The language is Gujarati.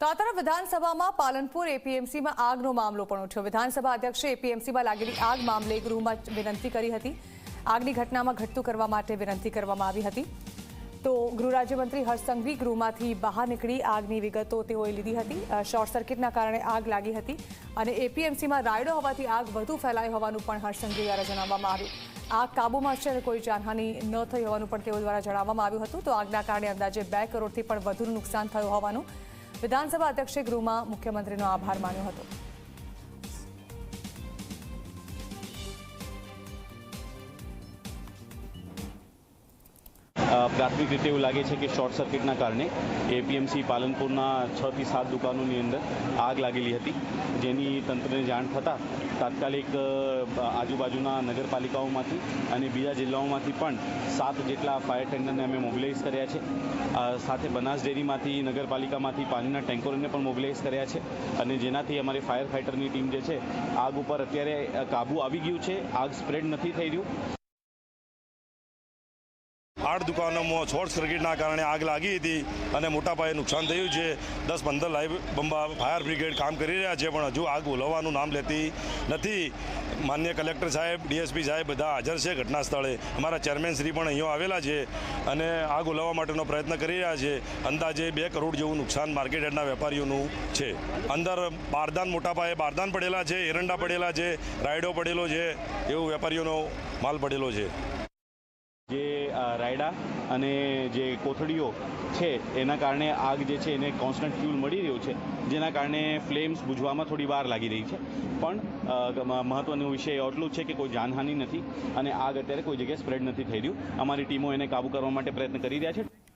તો આ વિધાનસભામાં પાલનપુર એપીએમસીમાં આગનો મામલો પણ ઉઠ્યો. વિધાનસભા અધ્યક્ષે એપીએમસીમાં લાગેલી આગ મામલે ગૃહમાં વિનંતી કરી હતી. આગની ઘટનામાં ઘટતું કરવા માટે વિનંતી કરવામાં આવી હતી. તો ગૃહ રાજ્યમંત્રી હર્ષ સંઘવી ગૃહમાંથી બહાર નીકળી આગની વિગતો તેઓએ લીધી હતી. શોર્ટ સર્કિટના કારણે આગ લાગી હતી અને એપીએમસીમાં રાયડો હોવાથી આગ વધુ ફેલાઈ હોવાનું પણ હર્ષ સંઘવી દ્વારા જણાવવામાં આવ્યું. આગ કાબૂમાં છે અને કોઈ જાનહાનિ ન થઈ હોવાનું પણ તેઓ દ્વારા જણાવવામાં આવ્યું હતું. તો આગના કારણે અંદાજે બે કરોડથી પણ વધુનું નુકસાન થયું હોવાનું વિધાનસભા અધ્યક્ષે ગૃહમાં મુખ્યમંત્રીનો આભાર માન્યો હતો. પ્રાથમિક રીતે એવું લાગે છે કે શોર્ટ સર્કિટના કારણે એપીએમસી પાલનપુરના છ થી સાત દુકાનોની અંદર આગ લાગેલી હતી. જેની તંત્રને જાણ થતાં તાત્કાલિક આજુબાજુના નગરપાલિકાઓમાંથી અને બીજા જિલ્લાઓમાંથી પણ સાત જેટલા ફાયર ટેન્ડરને અમે મોબિલાઇઝ કર્યા છે. સાથે બનાસ ડેરીમાંથી, નગરપાલિકામાંથી પાણીના ટેન્કરોને પણ મોબિલાઇઝ કર્યા છે. અને જેનાથી અમારી ફાયર ફાઇટરની ટીમ જે છે, આગ ઉપર અત્યારે કાબુ આવી ગયું છે. આગ સ્પ્રેડ નથી થઈ રહ્યું. આઠ દુકાનોમાં શોર્ટ સર્કિટના કારણે આગ લાગી હતી અને મોટા પાયે નુકસાન થયું છે. દસ પંદર લાઈવ બંબા ફાયર બ્રિગેડ કામ કરી રહ્યા છે, પણ હજુ આગ ઓલવવાનું નામ લેતી નથી. માન્ય કલેક્ટર સાહેબ ડીએસપી સાહેબ બધા હાજર છે ઘટના સ્થળે. અમારા ચેરમેન શ્રી પણ અહીંયા આવેલા છે અને આગ ઓલવવા માટેનો પ્રયત્ન કરી રહ્યા છે. અંદાજે બે કરોડ જેવું નુકસાન માર્કેટ યાર્ડના વેપારીઓનું છે. અંદર બારદાન, મોટા પાયે બારદાન પડેલા છે, એરંડા પડેલા છે, રાયડો પડેલો છે, એવું વેપારીઓનો માલ પડેલો છે. રાયડા અને જે કોથળીઓ છે એના કારણે આગ જે છે એને કોન્સ્ટન્ટ ફ્યુલ મળી રહ્યું છે જેના કારણે ફ્લેમ્સ બુઝવામાં થોડી વાર લાગી રહી છે. પણ અ, મ- મહત્વનો વિષય એટલું છે કે કોઈ જાનહાનિ નથી અને આગ અત્યારે કોઈ જગ્યાએ સ્પ્રેડ નથી થઈ રહ્યું. અમારી ટીમો એને કાબૂ કરવા માટે પ્રયત્ન કરી રહ્યા છે.